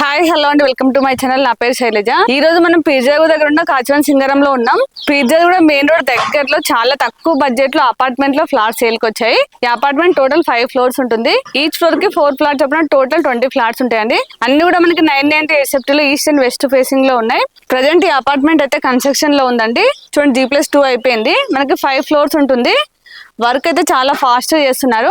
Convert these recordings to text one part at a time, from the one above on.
Hi hello అండి. Welcome to my channel. నా పేరు శైలజ. ఈ రోజు మనం పీర్జాగు దగ్గర ఉన్న కాచివన్ సింగరంలో ఉన్నాం. పిజ్జా కూడా మెయిన్ రోడ్ దగ్గరలో చాలా తక్కువ బడ్జెట్లో అపార్ట్మెంట్లో ఫ్లాట్స్ వేలుకొచ్చాయి వచ్చాయి. ఈ అపార్ట్మెంట్ టోటల్ ఫైవ్ ఫ్లోర్స్ ఉంటుంది. ఈచ్ ఫ్లోర్కి ఫోర్ ఫ్లాట్స్ చొప్పున టోటల్ ట్వంటీ ఫ్లాట్స్ ఉంటాయండి. అన్ని కూడా మనకి నైన్ నైన్టీ ఎయిట్ సెఫ్టీ లో ఈస్ట్ అండ్ వెస్ట్ ఫేసింగ్లో ఉన్నాయి. ప్రజెంట్ ఈ అపార్ట్మెంట్ అయితే కన్స్ట్రక్షన్లో ఉందండి. చూడండి జీ ప్లస్ టూ అయిపోయింది. మనకి ఫైవ్ ఫ్లోర్స్ ఉంటుంది. వర్క్ అయితే చాలా ఫాస్ట్ చేస్తున్నారు.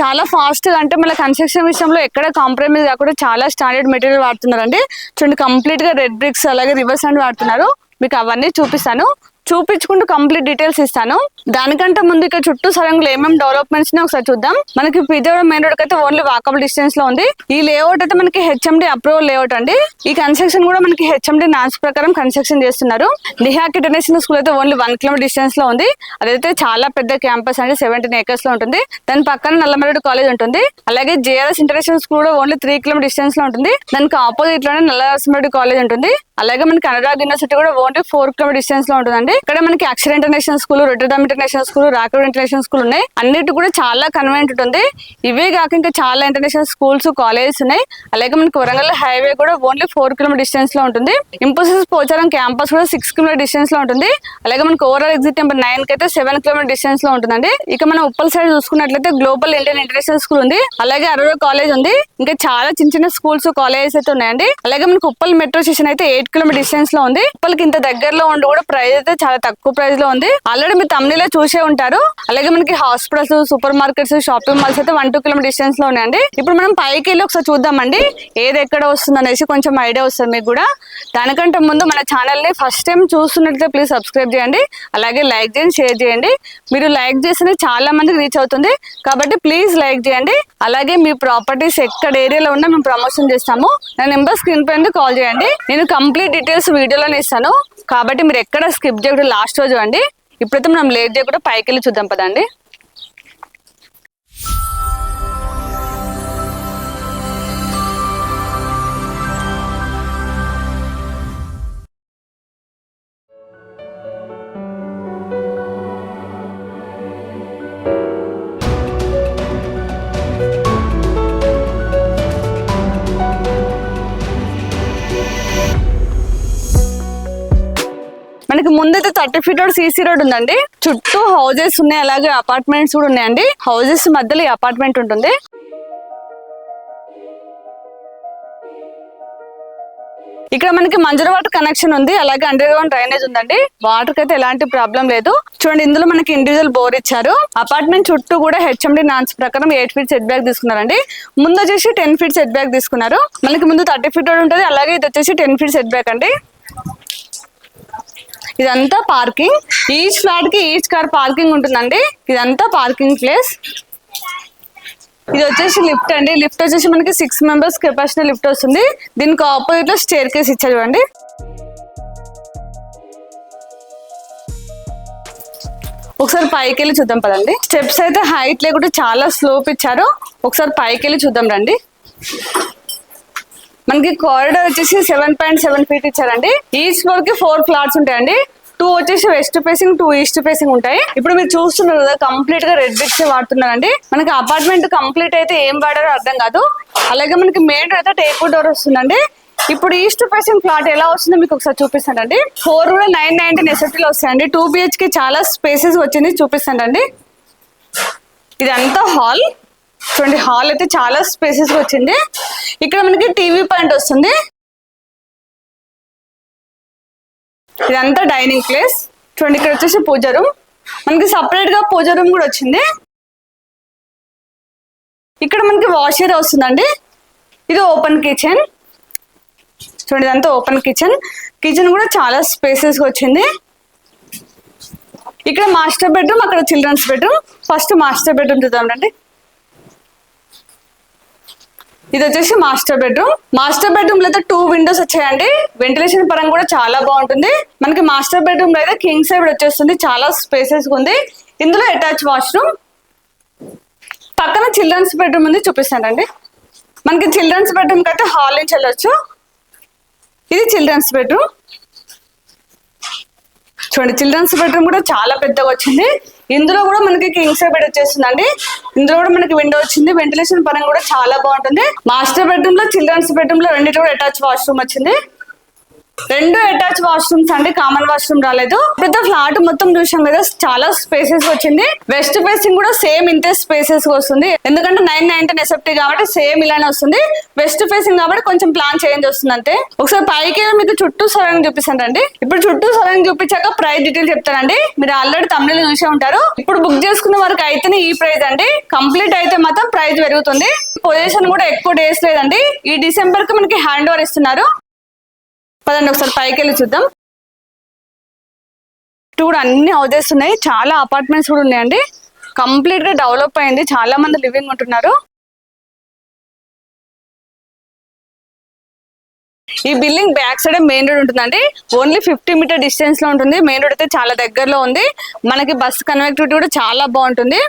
చాలా ఫాస్ట్గా అంటే మళ్ళీ కన్స్ట్రక్షన్ విషయంలో ఎక్కడ కాంప్రమైజ్ కాకుండా చాలా స్టాండర్డ్ మెటీరియల్ వాడుతున్నారండి. చూడండి కంప్లీట్గా రెడ్ బ్రిక్స్ అలాగే రివర్స్ అండ్ వాడుతున్నారు. మీకు అవన్నీ చూపిస్తాను. చూపించుకుంటూ కంప్లీట్ డీటెయిల్స్ ఇస్తాను. దానికంటే ముందు ఇక్కడ చుట్టూ సరంగులు ఏమేమి డెవలప్మెంట్స్ ఒకసారి చూద్దాం. మనకి పిజోడ మెయిన్ రోడ్ అయితే ఓన్లీ వాకబుల్ డిస్టెన్స్లో ఉంది. ఈ లేఅవుట్ అయితే మనకి హెచ్ఎండి అప్రూవల్ లేఅవుట్ అండి. ఈ కన్స్ట్రక్షన్ కూడా మనకి హెచ్ఎండి నాన్స్ ప్రకారం కన్స్ట్రక్షన్ చేస్తున్నారు. నిహాక్ ఇంటర్నేషనల్ స్కూల్ అయితే ఓన్లీ వన్ కిలోమీటర్ డిస్టెన్స్లో ఉంది. అదైతే చాలా పెద్ద క్యాంపస్ అండి. సెవెంటీన్ ఏకర్స్లో ఉంటుంది. దాని పక్కన నల్లమరెడ్డి కాలేజ్ ఉంటుంది. అలాగే జేఆర్ఎస్ ఇంటర్నేషనల్ స్కూల్ కూడా ఓన్లీ త్రీ కిలోమీటర్ డిస్టెన్స్లో ఉంటుంది. దానికి ఆపోజిట్లోనే నల్లనరసింహరెడ్డి కాలేజ్ ఉంటుంది. అలాగే మనకి అనురాగ్ యూనివర్సిటీ కూడా ఓన్లీ ఫోర్ కిలోమీటర్ డిస్టెన్స్లో ఉంటుందండి. ఇక్కడ మనకి Akshara international school Rotterdam international school రాకూడ international school ఉన్నాయి. అన్నిటి కూడా చాలా కన్వీనియంట్ ఉంటుంది. ఇవే కాక ఇంకా చాలా ఇంటర్నేషనల్ స్కూల్స్ కాలేజెస్ ఉన్నాయి. అలాగే మనకి వరంగల్ హైవే కూడా ఓన్లీ ఫోర్ కిలోమీటర్ డిస్టెన్స్లో ఉంటుంది. ఇంపోసిస్ పోచారం క్యాంపస్ కూడా సిక్స్ కిలోమీటర్ డిస్టెన్స్లో ఉంటుంది. అలాగే మనకి ఓవరాల్ ఎగ్జిట్ నెంబర్ నైన్కి అయితే సెవెన్ కిలోమీటర్ డిస్టెన్స్లో ఉంటుందండి. ఇక మనం ఉప్పల్ సైడ్ చూసుకున్నట్లయితే గ్లోబల్ ఇండియన్ ఇంటర్నేషనల్ స్కూల్ ఉంది. అలాగే అరవై కాలేజ్ ఉంది. ఇంకా చాలా చిన్న చిన్న స్కూల్స్ కాలేజెస్ అయితే ఉన్నాయండి. అలాగే మనకి ఉప్పల్ మెట్రో స్టేషన్ అయితే ఎయిట్ కిలోమీటర్ డిస్టెన్స్లో ఉంది. ఉప్పల్కి ఇంత దగ్గరలో ఉండి కూడా ప్రైస్ అయితే చాలా తక్కువ ప్రైస్లో ఉంది. ఆల్రెడీ మీరు తమిళలో చూసే ఉంటారు. అలాగే మనకి hospitals super markets shopping malls అయితే వన్ టూ కిలోమీటర్ డిస్టెన్స్లో ఉన్నాయండి. ఇప్పుడు మనం పైకి వెళ్ళి ఒకసారి చూద్దామండి. ఏది ఎక్కడ వస్తుంది అనేసి కొంచెం ఐడియా వస్తుంది మీకు కూడా. దానికంటే ముందు మన ఛానల్ని ఫస్ట్ టైం చూస్తున్నట్లయితే ప్లీజ్ సబ్స్క్రైబ్ చేయండి. అలాగే లైక్ చేయండి షేర్ చేయండి. మీరు లైక్ చేస్తే చాలా మందికి రీచ్ అవుతుంది. కాబట్టి ప్లీజ్ లైక్ చేయండి. అలాగే మీ ప్రాపర్టీస్ ఎక్కడ ఏరియాలో ఉన్నా మేము ప్రమోషన్ చేస్తాము. నా నెంబర్ స్క్రీన్ పైన కాల్ చేయండి. నేను కంప్లీట్ డీటెయిల్స్ వీడియోలోనే ఇస్తాను. కాబట్టి మీరు ఎక్కడ స్కిప్ చేయకుండా లాస్ట్ రోజు అండి ఇప్పుడైతే మనం లేట్ చేయకుండా పైకి వెళ్ళి చూద్దాం పదండి. మనకి ముందైతే thirty feet road CC road ఉందండి. చుట్టూ హౌజెస్ ఉన్నాయి అలాగే అపార్ట్మెంట్స్ కూడా ఉన్నాయండి. హౌజెస్ మధ్యలో ఈ అపార్ట్మెంట్ ఉంటుంది. ఇక్కడ మనకి మంజర వాటర్ కనెక్షన్ ఉంది అలాగే అండర్ గ్రౌండ్ డ్రైనేజ్ ఉందండి. వాటర్కి అయితే ఎలాంటి ప్రాబ్లం లేదు. చూడండి ఇందులో మనకి ఇండివిజువల్ బోర్ ఇచ్చారు. అపార్ట్మెంట్ చుట్టూ కూడా హెచ్ఎండి నాన్స్ ప్రకారం ఎయిట్ ఫీట్ సెట్ బ్యాక్ తీసుకున్నారండి. ముందు వచ్చేసి టెన్ ఫీట్ సెట్ బ్యాక్ తీసుకున్నారు. మనకి ముందు థర్టీ ఫీట్ రోడ్ ఉంటుంది అలాగే ఇది వచ్చేసి టెన్ ఫీట్ సెట్ బ్యాక్ అండి. ఇదంతా పార్కింగ్. ఈచ్ ఫ్లాట్కి ఈచ్ కార్ పార్కింగ్ ఉంటుందండి. ఇదంతా పార్కింగ్ ప్లేస్. ఇది వచ్చేసి లిఫ్ట్ అండి. లిఫ్ట్ వచ్చేసి మనకి సిక్స్ మెంబర్స్ కెపాసిటీ లిఫ్ట్ వస్తుంది. దీనికి ఆపోజిట్లో స్టేర్ కేస్ ఇచ్చారు చూడండి. ఒకసారి పైకి వెళ్ళి చూద్దాం పదండి. స్టెప్స్ అయితే హైట్ లేకుండా చాలా స్లోప్ ఇచ్చారు. ఒకసారి పైకి వెళ్ళి చూద్దాం రండి. మనకి కారిడార్ వచ్చేసి సెవెన్ పాయింట్ సెవెన్ ఫీట్ ఇచ్చారండి. ఈచ్ ఫ్లోర్కి ఫోర్ ఫ్లాట్స్ ఉంటాయండి. టూ వచ్చేసి west facing two east facing ఉంటాయి. ఇప్పుడు మీరు చూస్తున్నారు కదా కంప్లీట్గా రెడ్ బ్రిక్స్ వాడుతున్నారండి. మనకి అపార్ట్మెంట్ కంప్లీట్ అయితే ఏం వాడారో అర్థం కాదు. అలాగే మనకి మెయిన్ డోర్ అయితే టేక్ డోర్ వస్తుందండి. ఇప్పుడు ఈస్ట్ ఫేసింగ్ ఫ్లాట్ ఎలా వస్తుందో మీకు ఒకసారి చూపిస్తానండి. ఫోర్ కూడా నైన్ నైన్టీన్ ఎస్ఎఫ్టీలో వస్తాయండి. టూ బిహెచ్కి చాలా స్పేసెస్ వచ్చింది చూపిస్తానండి. ఇదంతా హాల్ చూడండి హాల్ అయితే చాలా స్పేసెస్ వచ్చింది. ఇక్కడ మనకి టీవీ పాయింట్ వస్తుంది. ఇదంతా డైనింగ్ ప్లేస్. చూడండి ఇక్కడ వచ్చేసి పూజ రూమ్. మనకి సపరేట్గా పూజ రూమ్ కూడా వచ్చింది. ఇక్కడ మనకి వాష్ ఏరియా వస్తుందండి ఇది ఓపెన్ కిచెన్ చూడండి ఇదంతా ఓపెన్ కిచెన్ కిచెన్ కూడా చాలా స్పేసెస్ వచ్చింది. ఇక్కడ మాస్టర్ బెడ్రూమ్ అక్కడ children's bedroom first master bedroom చూద్దాం రండి. ఇది వచ్చేసి మాస్టర్ బెడ్రూమ్. మాస్టర్ బెడ్రూమ్లో అయితే టూ విండోస్ వచ్చాయండి. వెంటిలేషన్ పరంగా కూడా చాలా బాగుంటుంది. మనకి మాస్టర్ బెడ్రూమ్లో అయితే కింగ్ సైడ్ వచ్చేస్తుంది. చాలా స్పేసెస్ ఉంది. ఇందులో అటాచ్ వాష్రూమ్ పక్కన చిల్డ్రన్స్ బెడ్రూమ్ ఉంది చూపిస్తానండి. మనకి చిల్డ్రన్స్ బెడ్రూమ్కి అయితే హాల్ నుంచి వెళ్ళొచ్చు. ఇది చిల్డ్రన్స్ బెడ్రూమ్ చూడండి చిల్డ్రన్స్ బెడ్రూమ్ కూడా చాలా పెద్దగా వచ్చింది. ఇందులో కూడా మనకి కింగ్ సైడ్ బెడ్ వచ్చేస్తుందండి ఇందులో కూడా మనకి విండో వచ్చింది. వెంటిలేషన్ పరంగా కూడా చాలా బాగుంటుంది. మాస్టర్ బెడ్రూమ్లో చిల్డ్రన్స్ బెడ్రూమ్లో రెండింటి కూడా అటాచ్ వాష్రూమ్ వచ్చింది. రెండు అటాచ్ వాష్రూమ్స్ అండి కామన్ వాష్రూమ్ రాలేదు. పెద్ద ఫ్లాట్ మొత్తం చూసాం కదా చాలా స్పేసెస్ వచ్చింది. వెస్ట్ ఫేసింగ్ కూడా సేమ్ ఇంతే స్పేసెస్ వస్తుంది. ఎందుకంటే నైన్ నైన్టీన్ ఎసెప్టీ కాబట్టి సేమ్ ఇలానే వస్తుంది. వెస్ట్ ఫేసింగ్ కాబట్టి కొంచెం ప్లాన్ చేంజ్ వస్తుంది అంతే. ఒకసారి పైకి మీకు చుట్టూ సరౌండింగ్ చూపిస్తానండి ఇప్పుడు చుట్టూ సరౌండింగ్ చూపించాక ప్రైస్ డీటెయిల్ చెప్తానండి మీరు ఆల్రెడీ తమిళ చూసే ఉంటారు. ఇప్పుడు బుక్ చేసుకున్న వరకు అయితేనే ఈ ప్రైస్ అండి. కంప్లీట్ అయితే మాత్రం ప్రైస్ పెరుగుతుంది. పొజిషన్ కూడా ఎక్కువ డేస్ లేదండి. ఈ డిసెంబర్కి మనకి హ్యాండ్ ఓవర్ ఇస్తున్నారు. పదండి ఒకసారి పైకి వెళ్ళి చూద్దాం. ఇటు కూడా అన్ని హౌజెస్ ఉన్నాయి. చాలా అపార్ట్మెంట్స్ కూడా ఉన్నాయండి. కంప్లీట్గా డెవలప్ అయింది. చాలా మంది లివింగ్ ఉంటున్నారు. ఈ building back side main road ఉంటుందండి. ఓన్లీ ఫిఫ్టీ మీటర్ డిస్టెన్స్లో ఉంటుంది. మెయిన్ రోడ్ అయితే చాలా దగ్గరలో ఉంది. మనకి బస్ కనెక్టివిటీ కూడా చాలా బాగుంటుంది.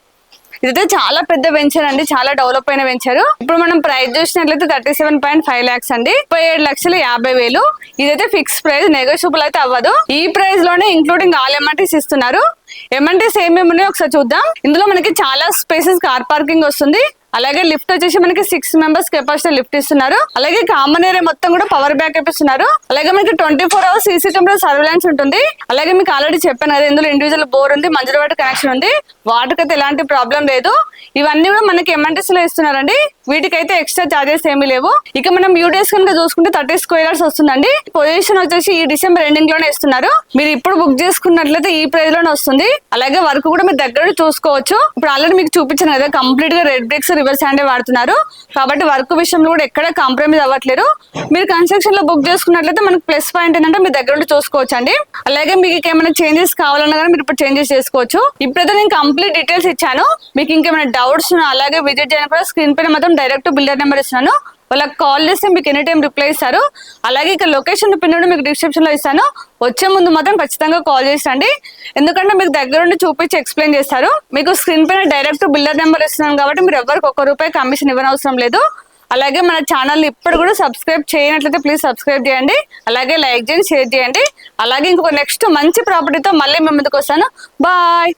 ఇదైతే చాలా పెద్ద వెంచర్ అండి చాలా డెవలప్ అయిన వెంచర్ ఇప్పుడు మనం ప్రైస్ చూసినట్లయితే thirty seven point five lakhs అండి. ముప్పై ఏడు లక్షలు యాభై వేలు. ఇదైతే ఫిక్స్ ప్రైస్ నెగోషియబుల్ అయితే అవ్వదు. ఈ ప్రైస్లోనే ఇంక్లూడింగ్ ఆల్ ఎమ్ఎన్టీస్ ఇస్తున్నారు. ఎమ్ఎన్టీస్ ఏమేమి ఉన్నాయో ఒకసారి చూద్దాం. ఇందులో మనకి చాలా స్పేసెస్ కార్ పార్కింగ్ వస్తుంది. అలాగే లిఫ్ట్ వచ్చేసి మనకి సిక్స్ మెంబర్స్ కెపాసిటీ లిఫ్ట్ ఇస్తున్నారు. అలాగే కామన్ ఏరియా మొత్తం కూడా పవర్ బ్యాకప్ ఇస్తున్నారు అలాగే మనకి twenty four hours CC camera surveillance ఉంటుంది. అలాగే మీకు ఆల్రెడీ చెప్పాను కదా ఇందులో ఇండివిజువల్ బోర్ ఉంది మంజుల వాటర్ కనెక్షన్ ఉంది. వాటర్ అయితే ఎలాంటి ప్రాబ్లం లేదు. ఇవన్నీ కూడా మనకి ఎంఎన్టీస్లో ఇస్తున్నారండి. వీటికైతే ఎక్స్ట్రా చార్జెస్ ఏమీ లేవు. ఇక మనం యూడేస్ కనుక చూసుకుంటే థర్టీ స్క్వేర్స్ వస్తుందండి. పొజిషన్ వచ్చేసి ఈ డిసెంబర్ ఎండింగ్లోనే ఇస్తున్నారు. మీరు ఇప్పుడు బుక్ చేసుకున్నట్లయితే ఈ ప్రైస్లోనే వస్తుంది. అలాగే వర్క్ కూడా మీరు దగ్గర చూసుకోవచ్చు. ఇప్పుడు ఆల్రెడీ మీకు చూపించాను కదా కంప్లీట్గా రెడ్ బ్రిక్స్ రివర్స్ హ్యాండే వాడుతున్నారు. కాబట్టి వర్క్ విషయంలో కూడా ఎక్కడ కాంప్రమైజ్ అవ్వట్లేరు మీరు కన్స్ట్రక్షన్లో బుక్ చేసుకున్నట్లయితే మనకి ప్లస్ పాయింట్ ఏంటంటే మీ దగ్గర ఉండి చూసుకోవచ్చు అండి అలాగే మీకు ఏమైనా చేంజెస్ కావాలన్నా కానీ మీరు ఇప్పుడు చేంజెస్ చేసుకోవచ్చు. ఇప్పుడైతే నేను కంప్లీట్ డీటెయిల్స్ ఇచ్చాను. మీకు ఇంకేమైనా డౌట్స్ ఉన్నా అలాగే విజిట్ చేయడం కూడా స్క్రీన్ పైన మాత్రం డైరెక్ట్ బిల్డర్ నెంబర్ ఇస్తున్నాను. వాళ్ళకి కాల్ చేస్తే మీకు ఎనీ టైం రిప్లై ఇస్తారు. అలాగే ఇక్కడ లొకేషన్ పిన్ కూడా మీకు డిస్క్రిప్షన్లో ఇస్తాను. వచ్చే ముందు మాత్రం ఖచ్చితంగా కాల్ చేసండి ఎందుకంటే మీకు దగ్గరుండి చూపించి ఎక్స్ప్లెయిన్ చేస్తారు. మీకు స్క్రీన్ పైన డైరెక్ట్ బిల్డర్ నెంబర్ ఇస్తున్నాను కాబట్టి మీరు ఎవరికి ఒక్క రూపాయి కమిషన్ ఇవ్వనవసరం లేదు. అలాగే మన ఛానల్ ఇప్పుడు కూడా సబ్స్క్రైబ్ చేయనట్లయితే ప్లీజ్ సబ్స్క్రైబ్ చేయండి. అలాగే లైక్ చేయండి షేర్ చేయండి. అలాగే ఇంకొక నెక్స్ట్ మంచి ప్రాపర్టీతో మళ్ళీ మేము ముందుకు వస్తాను. బాయ్